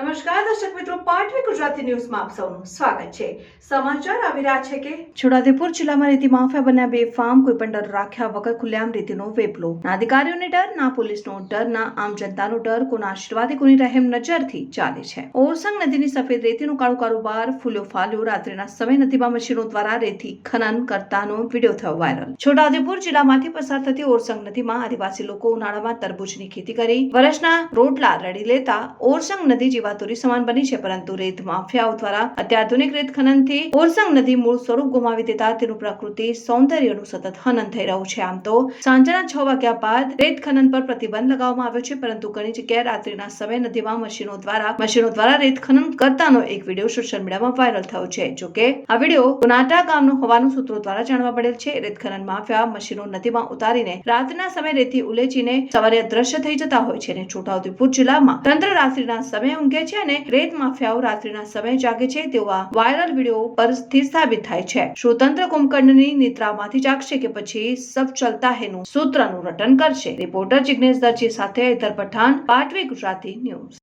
નમસ્કાર, દર્શક મિત્રો, પાટવી ગુજરાતી ન્યૂઝમાં આપ સૌનું સ્વાગત છે. સમાચાર આવી રહ્યા છે કે છોટાઉદેપુર જિલ્લામાં રેતી માફિયા બન્યા બે ફાર્મ કોઈ પણ ડર રાખ્યા વગર ખુલ્લેઆમ રેતીનો વેપલો. ના અધિકારીઓને ડર, ના પોલીસનો ડર, ના આમ જનતાનો ડર કોના આશીર્વાદે કોની રહેમ નજરથી ચાલે છે. ઓરસંગ નદીની સફેદ રેતીનો કાળો કારોબાર ફૂલ્યો ફાલ્યો. રાત્રિના સમય નદીમાં મશીનો દ્વારા રેતી ખનન કરતાનો વીડિયો થયો વાયરલ. છોટાઉદેપુર જિલ્લામાંથી પસાર થતી ઓરસંગ નદીમાં આદિવાસી લોકો ઉનાળામાં તરબૂચની ખેતી કરી. વર્ષના રોટલા રડી લેતા ઓરસંગ નદી જીવાતોરી સમાન બની છે, પરંતુ રેત માફિયાઓ દ્વારા અત્યાધુનિક રેત ખનનથી ઓરસંગ નદી મૂળ સ્વરૂપ ગુમાવી દેતા તેનું પ્રકૃતિ સૌંદર્યનું સતત હનન થઈ રહ્યું છે. આમ તો સાંજના છ વાગ્યા બાદ રેત ખનન પર પ્રતિબંધ લગાવવામાં આવ્યો છે, પરંતુ ઘણી જગ્યાએ રાત્રિના સમયે નદીમાં મશીનો દ્વારા મશીનો દ્વારા રેત ખનન કરતાનો એક વીડિયો સોશિયલ મીડિયામાં વાયરલ થયો છે. જોકે આ વીડિયો ગુનાટા ગામનો હોવાનું સૂત્રો દ્વારા જાણવા મળેલ છે. રેત ખનન માફિયા મશીનો નદીમાં ઉતારીને રાતના સમયે રેતી ઉલેચીને સવારે અદ્રશ્ય થઈ જતા હોય છે અને છોટાઉદેપુર જિલ્લામાં તંત્ર રાત્રિના સમયે ઊંઘે છે અને રેત માફિયાઓ રાત્રિના સમયે જાગે છે તેવા વાયરલ વીડિયો પરથી સાબિત થાય છે. સ્વતંત્ર તંત્ર કુંભકર્ણની નિદ્રામાંથી જાગશે કે પછી સબ ચલતા હેનું સૂત્રનું રટન કરશે. રિપોર્ટર જિગ્નેશ દરજી સાથે હેતર પઠાણ પાટવી ગુજરાતી ન્યૂઝ.